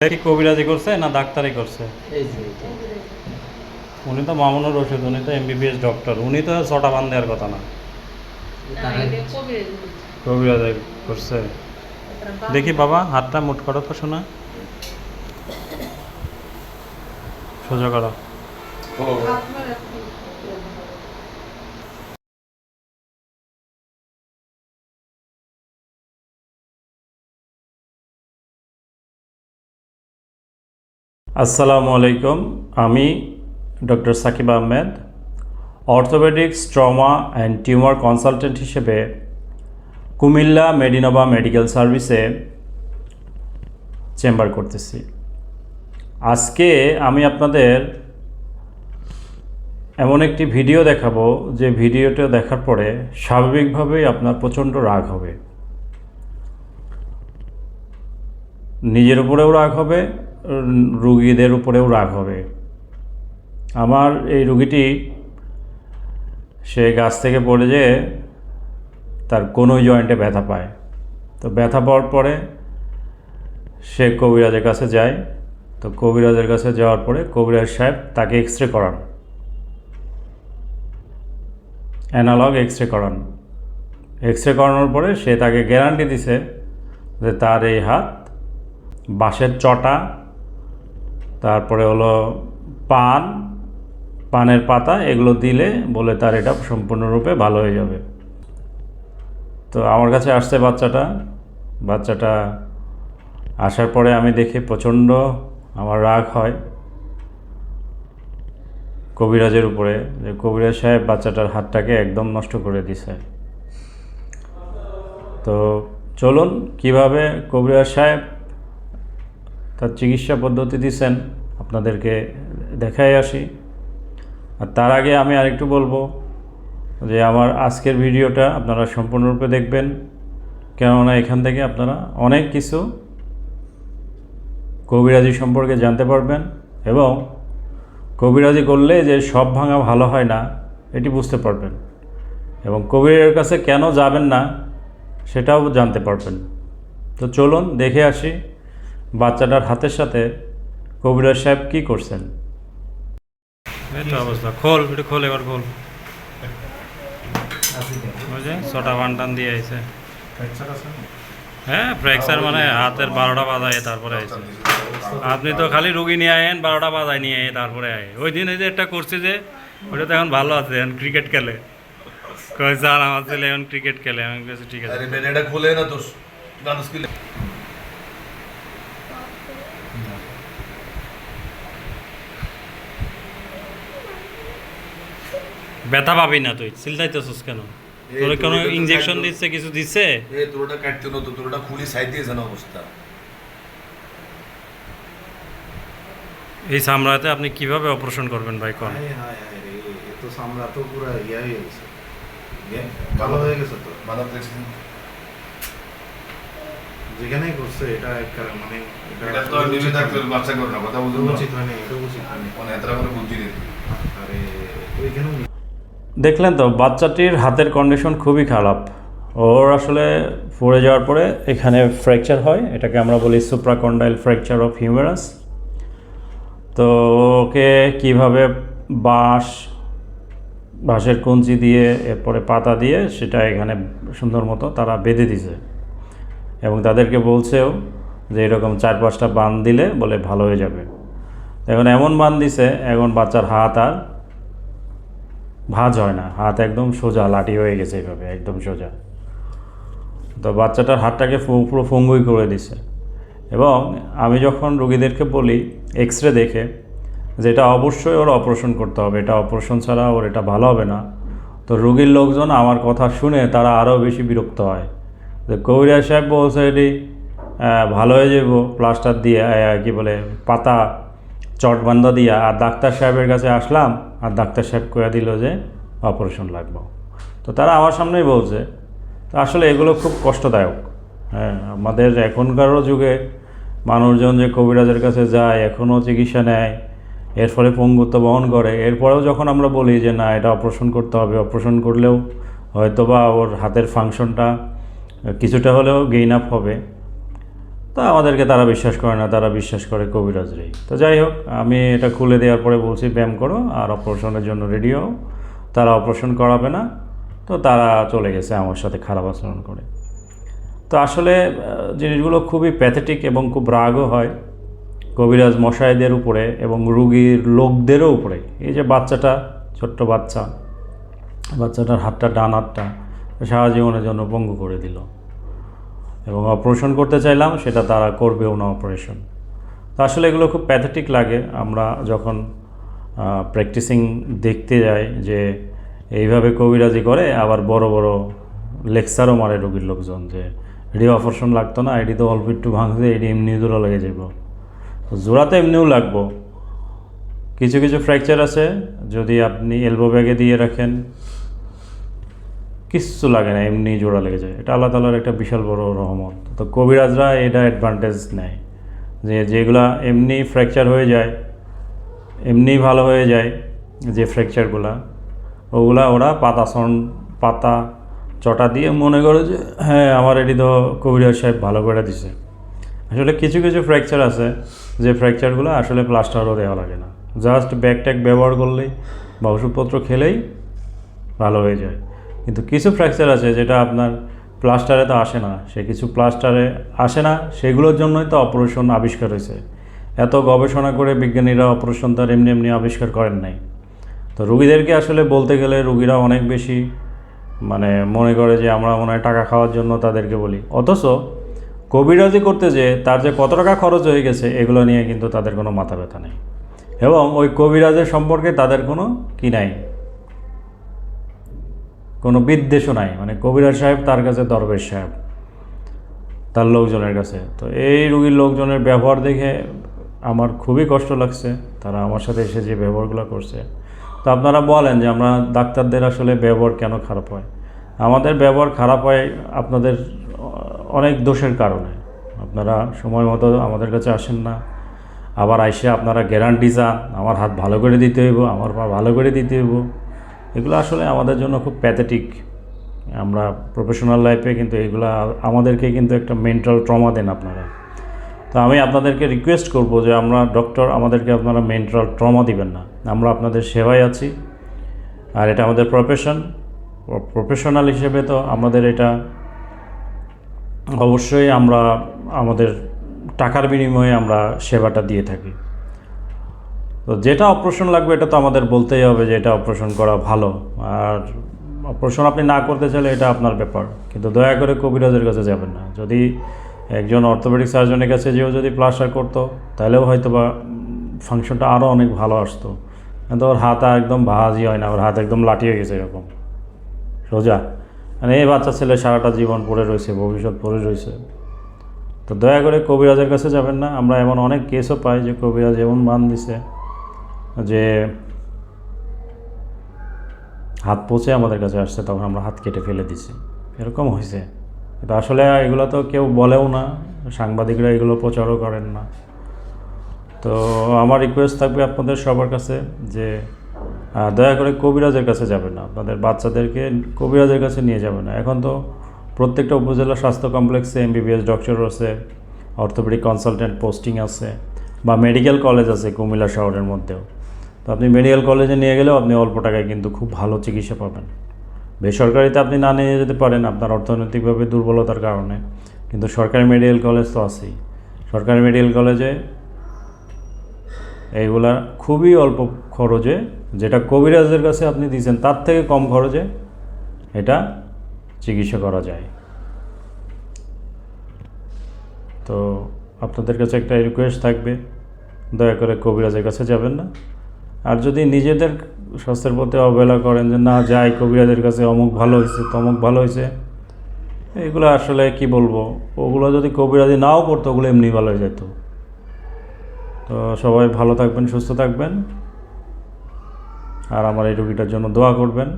কি কবিরাজি করছে না ডাক্তারি করছে? এই যে এটা। উনি তো মামুনুর রশিদ উনি তো এমবিবিএস ডক্টর উনি তো ছটা বান দেওয়ার কথা না। কবিরাজি করছে। দেখি বাবা হাতটা মুট করো তো শোনা। সোজা করো। আসসালামু আলাইকুম, আমি doctor Sakib Ahmed orthopaedics trauma and tumour consultant হিসেবে কুমিল্লা মেডিনোভা মেডিকেল সার্ভিসে চেম্বার করতেছি। আজকে আমি আপনাদের এমন একটি ভিডিও দেখাবো, যে ভিডিওটা দেখার পরে স্বাভাবিকভাবেই আপনার প্রচণ্ড রাগ হবে। নিজের উপরেও রাগ হবে রুগীদের উপরেও রাগ হবে। আমার এই রুগীটি, সে গাছ থেকে পড়ে যে তার কোনো জয়েন্টে ব্যথা পায়। তো ব্যথা পাওয়ার পরে সে কবিরাজের কাছে যায়। তো কবিরাজের কাছে যাওয়ার পরে কবিরাজ সাহেব তাকে এক্স রে করান। অ্যানালগ এক্স রে করান। এক্স রে করানোর পরে সে তাকে গ্যারান্টি দিছে যে তার এই হাত বাঁশের চটা তারপরে হলো পান, পানের পাতা, এগুলো দিলে বলে তার এটা সম্পূর্ণরূপে ভালো হয়ে যাবে। তো আমার কাছে আসছে বাচ্চাটা। বাচ্চাটা আসার পরে আমি দেখি প্রচণ্ড আমার রাগ হয় কবিরাজের উপরে, যে কবিরাজ সাহেব বাচ্চাটার হাতটাকে একদম নষ্ট করে দিছে। তো চলুন, কীভাবে কবিরাজ সাহেব তার চিকিৎসা পদ্ধতি দিচ্ছেন আপনাদেরকে দেখাই আসি। আর তার আগে আমি আরেকটু বলব যে আমার আজকের ভিডিওটা আপনারা সম্পূর্ণরূপে দেখবেন, কেননা এখান থেকে আপনারা অনেক কিছু কবিরাজি সম্পর্কে জানতে পারবেন এবং কবিরাজি করলে যে সব ভাঙা ভালো হয় না, এটি বুঝতে পারবেন। এবং কবিরের কাছে কেন যাবেন না, সেটাও জানতে পারবেন। তো চলুন দেখে আসি বাচ্চাটার হাতের সাথে কবিরাজ সাহেব কি করছেন? অবস্থা। খোল খোল এবার খোল। দিয়ে হ্যাঁ মানে হাতের বারোটা বাজায় তারপরে আপনি তো খালি রুগী নিয়ে আয়েন বারোটা বাজায় নিয়ে আয়ে তারপরে আয়। ওই দিন এই যে একটা করছে যে ওইটা তো এখন ভালো আছে এখন ক্রিকেট খেলে। কয় আমার ছেলে এখন ক্রিকেট খেলে। আমি ঠিক আছে। ব্যথা পাবি না তুই চিল্লাইতেছিস কেন? তোর কোনো খাদ্য- দিচ্ছে কিছু দিচ্ছে এ তোরটা কাটতে নতো তোরটা খুলি সাইড দিয়েছে না অবস্থা। এই সামরাতে আপনি কীভাবে অপারেশন করবেন ভাই কোন? হায় হায় হায় রে, এ তো পুরো ইয়া হয়ে গেছে। ইয়ে, ভালো হয়ে গেছে তো। দেখছেন যেখানেই করছে এটা এক কারণ মানে এটা তো নিবে ডাক্তার বাচ্চা করে না কথা বুঝুন না। উচিত হয়নি এটা উচিত হয়নি। কোন এতটা করে বুদ্ধি দিতে আরে ওইখানেও দেখলেন তো, বাচ্চাটির হাতের কন্ডিশন খুবই খারাপ। ওর আসলে পড়ে যাওয়ার পরে এখানে ফ্র্যাকচার হয়, এটাকে আমরা বলি সুপ্রাকন্ডাইল ফ্র্যাকচার অফ হিউমেরাস তো ওকে কীভাবে বাঁশ, বাঁশের কঞ্চি দিয়ে, এরপরে পাতা দিয়ে সেটা এখানে সুন্দর মতো তারা বেঁধে দিছে। এবং তাদেরকে বলছেও যে এরকম চার পাঁচটা বান দিলে বলে ভালো হয়ে যাবে। এখন এমন বান দিছে, এখন বাচ্চার হাত আর ভাঁজ হয় না, হাত একদম সোজা, লাঠি হয়ে গেছে এভাবে, একদম সোজা। তো বাচ্চাটার হাতটাকে পুরো ফঙ্গুই করে দিছে। এবং আমি যখন রুগীদেরকে বলি এক্স রে দেখে, যে এটা অবশ্যই ওর অপারেশন করতে হবে, এটা অপারেশন ছাড়া ওর এটা ভালো হবে না, তো রুগীর লোকজন আমার কথা শুনে তারা আরও বেশি বিরক্ত হয়। যে কবিরাজ সাহেব বলছে এটি ভালো হয়ে যাব প্লাস্টার দিয়ে কি বলে, পাতা চট বান্ধা দিয়া আর ডাক্তার সাহেবের কাছে আসলাম আর ডাক্তার সাহেব কয়ে দিল যে অপারেশন লাগবে। তো তারা আমার সামনেই বলছে, তো আসলে এগুলো খুব কষ্টদায়ক। হ্যাঁ আমাদের এখনকারও যুগে মানুষজন যে কবিরাজের কাছে যায় এখনও চিকিৎসা নেয়, এর ফলে পঙ্গুত্ব বহন করে, এরপরেও যখন আমরা বলি যে না, এটা অপারেশন করতে হবে, অপারেশন করলেও হয়তোবা ওর হাতের ফাংশনটা কিছুটা হলেও গেইন আপ হবে। তো আমাদেরকে তারা বিশ্বাস করে না, তারা বিশ্বাস করে কবিরাজরেই তো যাই হোক, আমি এটা খুলে দেওয়ার পরে বলছি, ব্যায়াম করো, আর অপারেশনের জন্য রেডি হও। তারা অপারেশন করাবে না, তো তারা চলে গেছে আমার সাথে খারাপ আচরণ করে। তো আসলে জিনিসগুলো খুবই প্যাথেটিক এবং খুব রাগও হয় কবিরাজ মশাইদের উপরে এবং রুগীর লোকদেরও উপরে। এই যে বাচ্চাটা, ছোট্ট বাচ্চা, বাচ্চাটার হাতটা, ডান হাতটা সারা জীবনের জন্য পঙ্গু করে দিল। এবং অপারেশন করতে চাইলাম, সেটা তারা করবেও না অপারেশন। তো আসলে এগুলো খুব প্যাথেটিক লাগে। আমরা যখন প্র্যাকটিসিং দেখতে যাই যে এইভাবে কবিরাজি করে, আবার বড় বড় লেকচারও মারে রোগীর লোকজন যে, এডি অপারেশন লাগতো না, এডি তো অল্প একটু ভাঙছে, এডি এমনি জোড়া লেগে যাব জোড়া তো এমনিও লাগবো। কিছু কিছু ফ্র্যাকচার আছে, যদি আপনি এলবো ব্যাগে দিয়ে রাখেন কিচ্ছু লাগে না, এমনি জোড়া লেগে যায়। এটা আল্লাহ তালার একটা বিশাল বড় রহমত। তো কবিরাজরা এটা অ্যাডভান্টেজ নেয়। যে যেগুলা এমনি ফ্র্যাকচার হয়ে যায়, এমনি ভালো হয়ে যায়, যে ফ্র্যাকচারগুলা ওগুলা ওরা পাতা সন পাতা চটা দিয়ে মনে করে যে হ্যাঁ আমার এটি তো কবিরাজ সাহেব ভালো করে দিছে। আসলে কিছু কিছু ফ্র্যাকচার আছে, যে ফ্র্যাকচারগুলো আসলে প্লাস্টারও দেওয়া লাগে না। জাস্ট ব্যাগ ট্যাগ ব্যবহার করলেই বা ওষুধপত্র খেলেই ভালো হয়ে যায়। কিন্তু কিছু ফ্র্যাকচার আছে যেটা আপনার প্লাস্টারে তো আসে না। সে কিছু প্লাস্টারে আসে না, সেগুলোর জন্যই তো অপারেশন আবিষ্কার হয়েছে। এত গবেষণা করে বিজ্ঞানীরা অপারেশন তার এমনি এমনি আবিষ্কার করেন নাই। তো রুগীদেরকে আসলে বলতে গেলে রুগীরা অনেক বেশি মানে মনে করে যে আমরা মনে হয় টাকা খাওয়ার জন্য তাদেরকে বলি। অথচ কবিরাজি করতে যে তার যে কত টাকা খরচ হয়ে গেছে, এগুলো নিয়ে কিন্তু তাদের কোনো মাথা ব্যথা নেই। এবং ওই কবিরাজের সম্পর্কে তাদের কোনো কি নাই। কোনো বিদ্বেষও নাই। মানে কবিরাজ সাহেব তার কাছে দরবেশ সাহেব, তার লোকজনের কাছে। তো এই রুগীর লোকজনের ব্যবহার দেখে আমার খুবই কষ্ট লাগছে। তারা আমার সাথে এসে যে ব্যবহারগুলো করছে। তো আপনারা বলেন যে আমরা ডাক্তারদের আসলে ব্যবহার কেন খারাপ হয়? আমাদের ব্যবহার খারাপ হয় আপনাদের অনেক দোষের কারণে। আপনারা সময় মতো আমাদের কাছে আসেন না। আবার আইসে আপনারা গ্যারান্টি চান, আমার হাত ভালো করে দিতে হইব, আমার পা ভালো করে দিতে হইব। এগুলো আসলে আমাদের জন্য খুব প্যাথেটিক আমরা প্রফেশনাল লাইফে কিন্তু এগুলো, আমাদেরকে কিন্তু একটা মেন্টাল ট্রমা দেন আপনারা। তো আমি আপনাদেরকে রিকোয়েস্ট করব যে আমরা ডক্টর আমাদেরকে আপনারা মেন্টাল ট্রমা দিবেন না। আমরা আপনাদের সেবায় আছি। আর এটা আমাদের প্রফেশন প্রফেশনাল হিসেবে তো আমাদের এটা অবশ্যই আমরা আমাদের টাকার বিনিময়ে আমরা সেবাটা দিয়ে থাকি। তো যেটা অপারেশন লাগবে এটা তো আমাদের বলতেই হবে যে এটা অপারেশন করা ভালো। আর অপারেশন আপনি না করতে চাইলে এটা আপনার ব্যাপার। কিন্তু দয়া করে কবিরাজের কাছে যাবেন না। যদি একজন অর্থোপেডিক সার্জনের কাছে যেও যদি প্লাস্টার করতো, তাহলেও হয়তো বা ফাংশনটা আরও অনেক ভালো আসতো। কিন্তু ওর হাত একদম ভাজি হয় না, ওর হাত একদম লাঠি হয়ে গেছে এরকম। সোজা। মানে এই বাচ্চা ছেলে সারাটা জীবন পড়ে রয়েছে, ভবিষ্যৎ পড়ে রয়েছে। তো দয়া করে কবিরাজের কাছে যাবেন না। আমরা এমন অনেক কেসও পাই যে কবিরাজ এমন মান দিছে। যে হাত পচে আমাদের কাছে আসছে, তখন আমরা হাত কেটে ফেলে দিছি। এরকম হয়েছে। কিন্তু আসলে এগুলো তো কেউ বলেও না। সাংবাদিকরা এগুলো প্রচারও করেন না। তো আমার রিকোয়েস্ট থাকবে আপনাদের সবার কাছে যে দয়া করে কবিরাজের কাছে যাবেন না। আপনাদের বাচ্চাদেরকে কবিরাজের কাছে নিয়ে যাবেন না। এখন তো প্রত্যেকটা উপজেলা স্বাস্থ্য কমপ্লেক্সে এমবিবিএস ডক্টর আছে অর্থোপেডিক কনসালটেন্ট পোস্টিং আছে, বা মেডিকেল কলেজ আছে কুমিল্লা শহরের মধ্যেও। তো আপনি মেডিকেল কলেজে নিয়ে গেলেও আপনি অল্প টাকায় কিন্তু খুব ভালো চিকিৎসা পাবেন। বেসরকারিতে আপনি না নিয়ে যেতে পারেন আপনার অর্থনৈতিকভাবে দুর্বলতার কারণে। কিন্তু সরকারি মেডিকেল কলেজ তো আছেই। সরকারি মেডিকেল কলেজে এইগুলা খুবই অল্প খরচে, যেটা কবিরাজের কাছে আপনি দিয়েছেন, তার থেকে কম খরচে এটা চিকিৎসা করা যায়। তো আপনাদের কাছে একটা রিকোয়েস্ট থাকবে, দয়া করে কবিরাজের কাছে যাবেন না। আর যদি নিজেদের স্বাস্থ্যের প্রতি অবহেলা করেন যে, না, যাই, কবিরাজের কাছে অমুক ভালো হয়েছে, তমুক ভালো হয়েছে, এগুলো আসলে কি বলব? ওগুলো যদি কবিরাজি নাও করতো, ওগুলো এমনি ভালো হয়ে যেত। তো সবাই ভালো থাকবেন, সুস্থ থাকবেন। আর আমার এই রুগীটার জন্য দোয়া করবেন,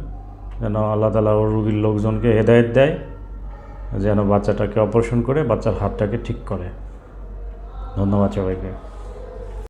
যেন আল্লাহ তালা ওর রুগীর লোকজনকে হেদায়ত দেয়, যেন বাচ্চাটাকে অপারেশন করে বাচ্চার হাতটাকে ঠিক করে। ধন্যবাদ সবাইকে।